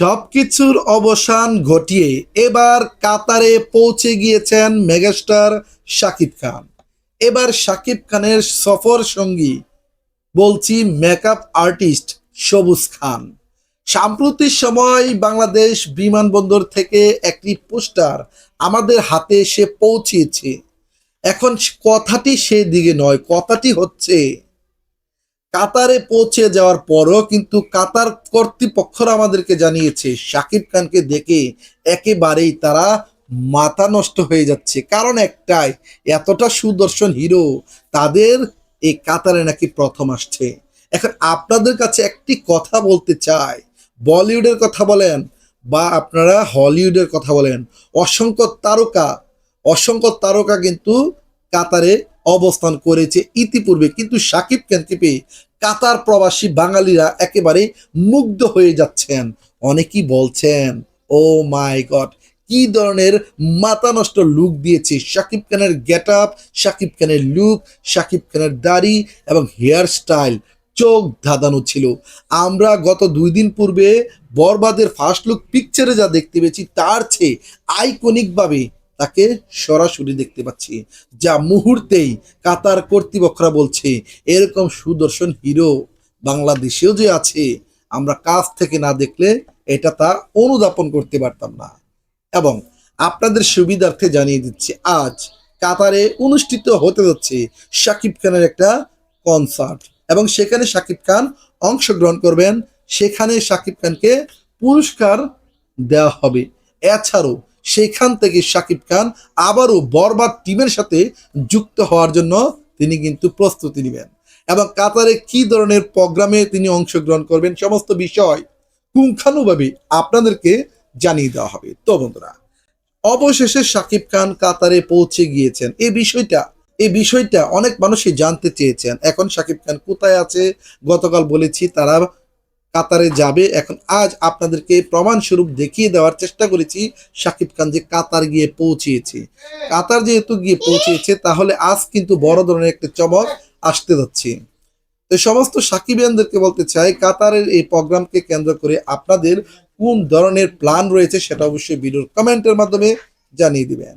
সবকিছুর অবসান ঘটিয়ে এবার কাতারে পৌঁছে গিয়েছেন মেগাস্টার শাকিব খান। এবার শাকিব খানের সফর সঙ্গী বলছি মেকআপ আর্টিস্ট সবুজ খান। সাম্প্রতিক সময় বাংলাদেশ বিমানবন্দর থেকে একটি পোস্টার আমাদের হাতে এসে পৌঁছেছে। এখন কথাটি সেদিকে নয়, কথাটি হচ্ছে কাতারে পৌঁছে যাওয়ার পরও কিন্তু কাতার কর্তৃপক্ষরা আমাদেরকে জানিয়েছে, শাকিব খানকে দেখে একেবারেই তারা মাথা নষ্ট হয়ে যাচ্ছে। কারণ একটাই, এতটা সুদর্শন হিরো তাদের এই কাতারে নাকি প্রথম আসছে। এখন আপনাদের কাছে একটি কথা বলতে চাই। বলিউডের কথা বলেন বা আপনারা হলিউডের কথা বলেন, অসংখ্য তারকা অসংখ্য তারকা কিন্তু কাতারে অবস্থান করেছে ইতিপূর্বে। কিন্তু সাকিব খানকে পেয়ে কাতার প্রবাসী বাঙালিরা একেবারে মুগ্ধ হয়ে যাচ্ছেন। অনেকেই বলছেন, ও মাই গড, কি ধরনের মাথা নষ্ট লুক দিয়েছে শাকিব খানের গেট আপ, শাকিব খানের লুক, শাকিব খানের দাড়ি এবং হেয়ার স্টাইল। চোখ ধাঁধানো ছিল। আমরা গত দুই দিন পূর্বে বরবাদের ফার্স্ট লুক পিকচারে যা দেখতে পেয়েছি, তার চেয়ে আইকনিকভাবে তাকে সরাসরি দেখতে পাচ্ছি। যা মুহূর্তেই কাতার কর্তৃপক্ষরা বলছে, এরকম সুদর্শন হিরো বাংলাদেশেও যে আছে, আমরা কাছ থেকে না দেখলে এটা তা অনুধাপন করতে পারতাম না। এবং আপনাদের সুবিধার্থে জানিয়ে দিচ্ছি, আজ কাতারে অনুষ্ঠিত হতে যাচ্ছে শাকিব খানের একটা কনসার্ট। এবং সেখানে শাকিব খান অংশগ্রহণ করবেন, সেখানে শাকিব খানকে পুরস্কার দেওয়া হবে। এছাড়াও সেখান থেকে শাকিব খান আবারও বরবাদ টিমের সাথে যুক্ত হওয়ার জন্য তিনি কিন্তু প্রস্তুতি নেবেন। এবং কাতারে কি ধরনের প্রোগ্রামে তিনি অংশগ্রহণ করবেন সমস্ত বিষয় পুঙ্খানুভাবে আপনাদেরকে জানিয়ে দেওয়া হবে। তো বন্ধুরা, অবশেষে সাকিব খান কাতারে পৌঁছে গিয়েছেন। এই বিষয়টা এই বিষয়টা অনেক মানুষই জানতে চেয়েছেন। এখন সাকিব খান কোথায় আছে? গতকাল বলেছি তারা কাতারে যাবে। এখন আজ আপনাদেরকে প্রমাণ স্বরূপ দেখিয়ে দেওয়ার চেষ্টা করেছি সাকিব খান যে কাতার গিয়ে পৌঁছিয়েছে কাতার যেহেতু গিয়ে পৌঁছিয়েছে তাহলে আজ কিন্তু বড় ধরনের একটা চমক আসতে যাচ্ছে। তো সমস্ত সাকিবিয়ানদেরকে বলতে চাই, কাতারের এই প্রোগ্রামকে কেন্দ্র করে আপনাদের কোন ধরনের প্ল্যান রয়েছে সেটা অবশ্যই ভিডিওর কমেন্টের মাধ্যমে জানিয়ে দিবেন।